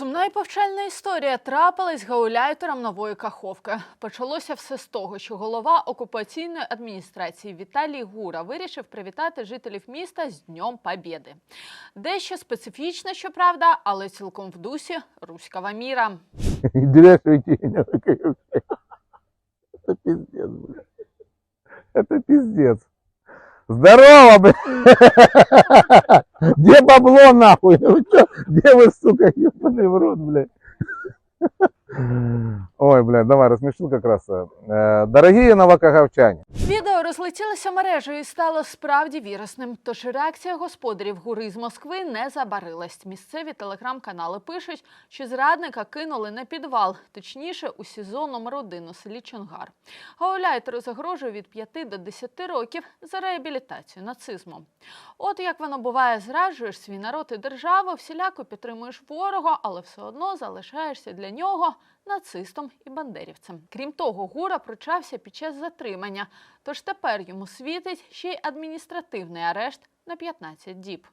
Сумна і повчальна історія трапилась гауляйтером нової каховки. Почалося все з того, що голова окупаційної адміністрації Віталій Гура вирішив привітати жителів міста з Днем Побєди. Дещо специфічно, щоправда, але цілком в дусі руського міра. Тенева. Это пиздец, блядь. Здорово, блядь. Где бабло, нахуй? Вы чё? Где вы, сука, ебаный в рот, блядь? Ой, блядь, давай рассмешу как раз. Э, Дорогие Відео розлетілося мережею і стало справді вірусним. Тож реакція господарів гури з Москви не забарилась. Місцеві телеграм-канали пишуть, що зрадника кинули на підвал, точніше у СІЗО номер 1 у селі Чонгар. Гауляйтеру загрожує від 5 до 10 років за реабілітацію нацизму. От як воно буває, зраджуєш свій народ і державу, всіляко підтримуєш ворога, але все одно залишаєшся для нього нацистом і бандерівцем. Крім того, Гура прочався під час затримання, тож тепер йому світить ще й адміністративний арешт на 15 діб.